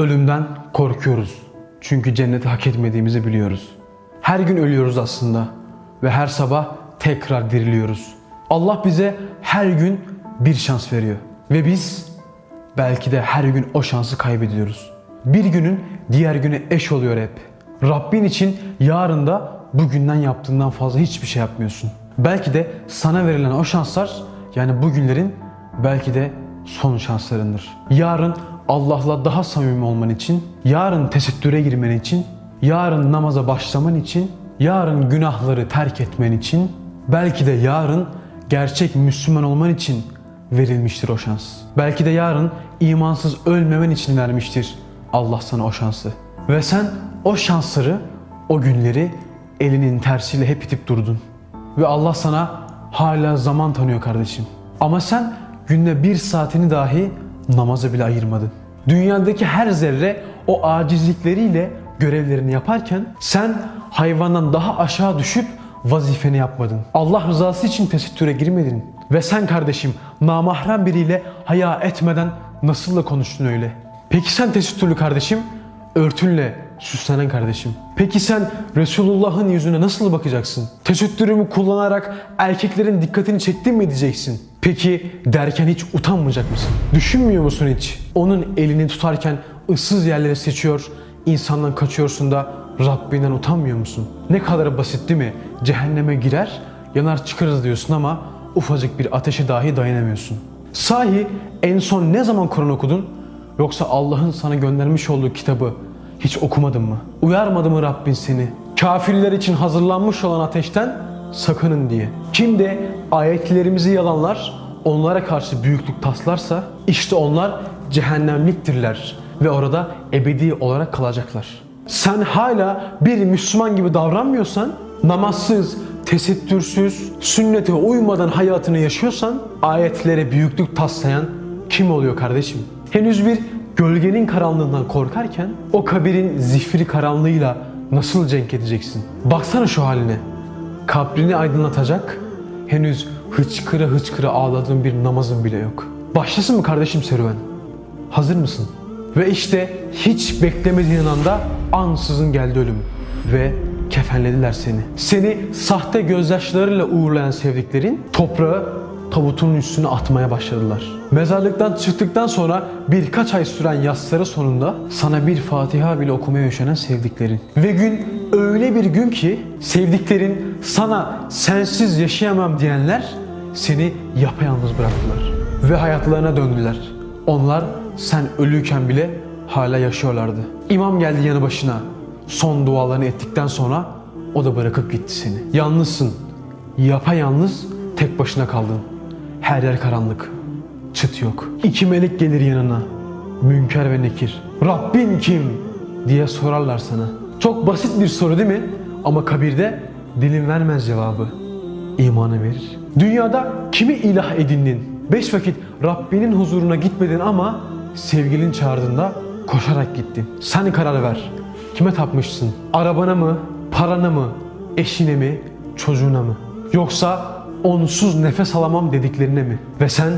Ölümden korkuyoruz. Çünkü cenneti hak etmediğimizi biliyoruz. Her gün ölüyoruz aslında ve her sabah tekrar diriliyoruz. Allah bize her gün bir şans veriyor ve biz belki de her gün o şansı kaybediyoruz. Bir günün diğer güne eş oluyor hep. Rabbin için yarın da bugünden yaptığından fazla hiçbir şey yapmıyorsun. Belki de sana verilen o şanslar yani bugünlerin belki de son şanslarındır. Yarın Allah'la daha samimi olman için, yarın tesettüre girmen için, yarın namaza başlaman için, yarın günahları terk etmen için, belki de yarın gerçek Müslüman olman için verilmiştir o şans. Belki de yarın imansız ölmemen için vermiştir Allah sana o şansı. Ve sen o şansları, o günleri elinin tersiyle hep itip durdun. Ve Allah sana hala zaman tanıyor kardeşim. Ama sen günde bir saatini dahi namaza bile ayırmadın. Dünyadaki her zerre o acizlikleriyle görevlerini yaparken sen hayvandan daha aşağı düşüp vazifeni yapmadın. Allah rızası için tesettüre girmedin. Ve sen kardeşim namahrem biriyle haya etmeden nasıl da konuştun öyle? Peki sen tesettürlü kardeşim, örtünle süslenen kardeşim. Peki sen Resulullah'ın yüzüne nasıl bakacaksın? Tesettürümü kullanarak erkeklerin dikkatini çektim mi diyeceksin? Peki derken hiç utanmayacak mısın? Düşünmüyor musun hiç? Onun elini tutarken ıssız yerleri seçiyor, insandan kaçıyorsun da Rabbinden utanmıyor musun? Ne kadar basit değil mi? Cehenneme girer, yanar çıkarız diyorsun ama ufacık bir ateşe dahi dayanamıyorsun. Sahi en son ne zaman Kur'an okudun? Yoksa Allah'ın sana göndermiş olduğu kitabı hiç okumadın mı? Uyarmadı mı Rabbin seni? Kafirler için hazırlanmış olan ateşten sakının diye. Kim de ayetlerimizi yalanlar, onlara karşı büyüklük taslarsa işte onlar cehennemliktirler ve orada ebedi olarak kalacaklar. Sen hala bir Müslüman gibi davranmıyorsan, namazsız, tesettürsüz, sünnete uymadan hayatını yaşıyorsan, ayetlere büyüklük taslayan kim oluyor kardeşim? Henüz bir gölgenin karanlığından korkarken o kabirin zifiri karanlığıyla nasıl cenk edeceksin? Baksana şu haline. Kabrini aydınlatacak henüz hıçkıra hıçkıra ağladığın bir namazın bile yok. Başlasın mı kardeşim serüven? Hazır mısın? Ve işte hiç beklemediğin anda ansızın geldi ölüm ve kefenlediler seni. Seni sahte gözyaşlarıyla uğurlayan sevdiklerin toprağı tabutunun üstüne atmaya başladılar. Mezarlıktan çıktıktan sonra birkaç ay süren yasları sonunda sana bir Fatiha bile okumaya üşenen sevdiklerin. Ve gün öyle bir gün ki sevdiklerin sana sensiz yaşayamam diyenler seni yapayalnız bıraktılar. Ve hayatlarına döndüler. Onlar sen ölüyken bile hala yaşıyorlardı. İmam geldi yanı başına. Son dualarını ettikten sonra o da bırakıp gitti seni. Yalnızsın. Yapayalnız tek başına kaldın. Her yer karanlık. Çıt yok. İki melek gelir yanına. Münker ve Nekir. Rabbin kim? diye sorarlar sana. Çok basit bir soru değil mi? Ama kabirde dilin vermez cevabı. İmanı verir. Dünyada kimi ilah edindin? Beş vakit Rabbinin huzuruna gitmedin ama sevgilin çağırdığında koşarak gittin. Sen karar ver. Kime tapmışsın? Arabana mı? Parana mı? Eşine mi? Çocuğuna mı? Yoksa onsuz nefes alamam dediklerine mi? Ve sen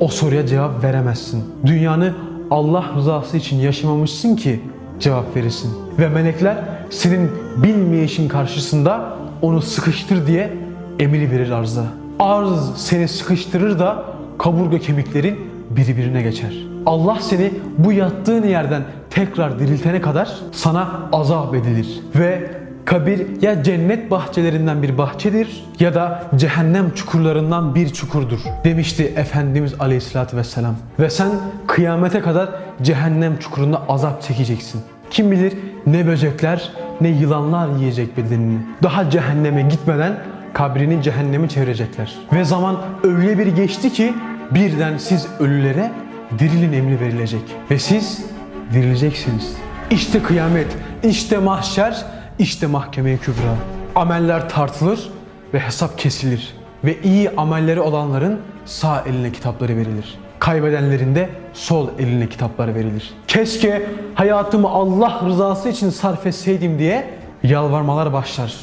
o soruya cevap veremezsin. Dünyanı Allah rızası için yaşamamışsın ki cevap verirsin. Ve melekler senin bilmeyişin karşısında onu sıkıştır diye emri verir arza. Arz seni sıkıştırır da kaburga kemiklerin birbirine geçer. Allah seni bu yattığın yerden tekrar diriltene kadar sana azap edilir. Ve kabir ya cennet bahçelerinden bir bahçedir ya da cehennem çukurlarından bir çukurdur demişti Efendimiz Aleyhisselatü Vesselam. Ve sen kıyamete kadar cehennem çukurunda azap çekeceksin. Kim bilir ne böcekler ne yılanlar yiyecek bedenini. Daha cehenneme gitmeden kabrini cehennemi çevirecekler. Ve zaman öyle bir geçti ki birden siz ölülere dirilin emri verilecek. Ve siz dirileceksiniz. İşte kıyamet, işte mahşer, işte mahkeme-i kübra. Ameller tartılır ve hesap kesilir. Ve iyi amelleri olanların sağ eline kitapları verilir. Kaybedenlerin de sol eline kitapları verilir. Keşke hayatımı Allah rızası için sarf etseydim diye yalvarmalar başlar.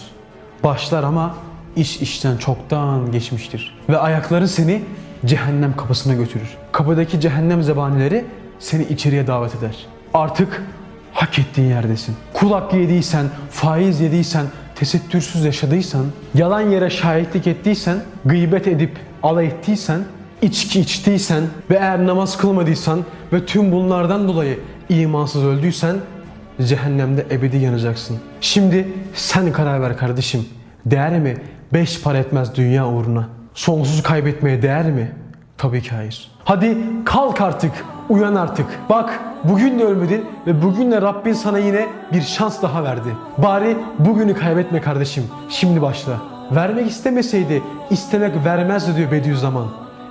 Başlar ama iş işten çoktan geçmiştir. Ve ayakları seni cehennem kapısına götürür. Kapıdaki cehennem zebanileri seni içeriye davet eder. Artık hak ettiğin yerdesin. Kulak yediysen, faiz yediysen, tesettürsüz yaşadıysan, yalan yere şahitlik ettiysen, gıybet edip alay ettiysen, içki içtiysen ve eğer namaz kılmadıysan ve tüm bunlardan dolayı imansız öldüysen cehennemde ebedi yanacaksın. Şimdi sen karar ver kardeşim. Değer mi? Beş para etmez dünya uğruna. Sonsuz kaybetmeye değer mi? Tabii ki hayır. Hadi kalk artık, uyan artık. Bak bugün de ölmedin ve bugün de Rabbin sana yine bir şans daha verdi. Bari bugünü kaybetme kardeşim. Şimdi başla. Vermek istemeseydi istemek vermezdi diyor Bediüzzaman.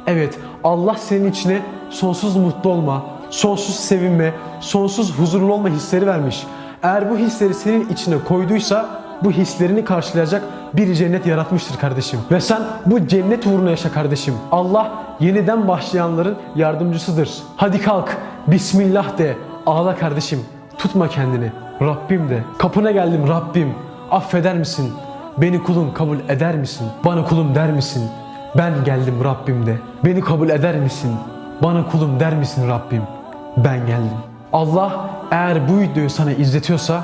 Evet Allah senin içine sonsuz mutlu olma, sonsuz sevinme, sonsuz huzurlu olma hisleri vermiş. Eğer bu hisleri senin içine koyduysa bu hislerini karşılayacak bir cennet yaratmıştır kardeşim. Ve sen bu cennet uğruna yaşa kardeşim. Allah yeniden başlayanların yardımcısıdır. Hadi kalk, Bismillah de, ağla kardeşim. Tutma kendini. Rabbim de. Kapına geldim Rabbim. Affeder misin? Beni kulun kabul eder misin? Bana kulum der misin? Ben geldim Rabbim de. Beni kabul eder misin? Bana kulum der misin Rabbim? Ben geldim. Allah eğer bu videoyu sana izletiyorsa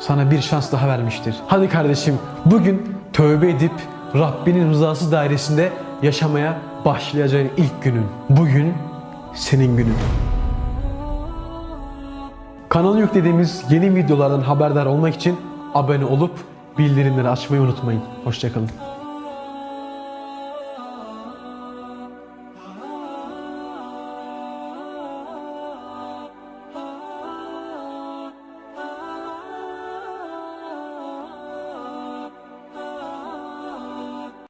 sana bir şans daha vermiştir. Hadi kardeşim bugün tövbe edip Rabbinin rızası dairesinde yaşamaya başlayacağın ilk günün. Bugün senin günün. Kanala yüklediğimiz yeni videolardan haberdar olmak için abone olup bildirimleri açmayı unutmayın. Hoşçakalın.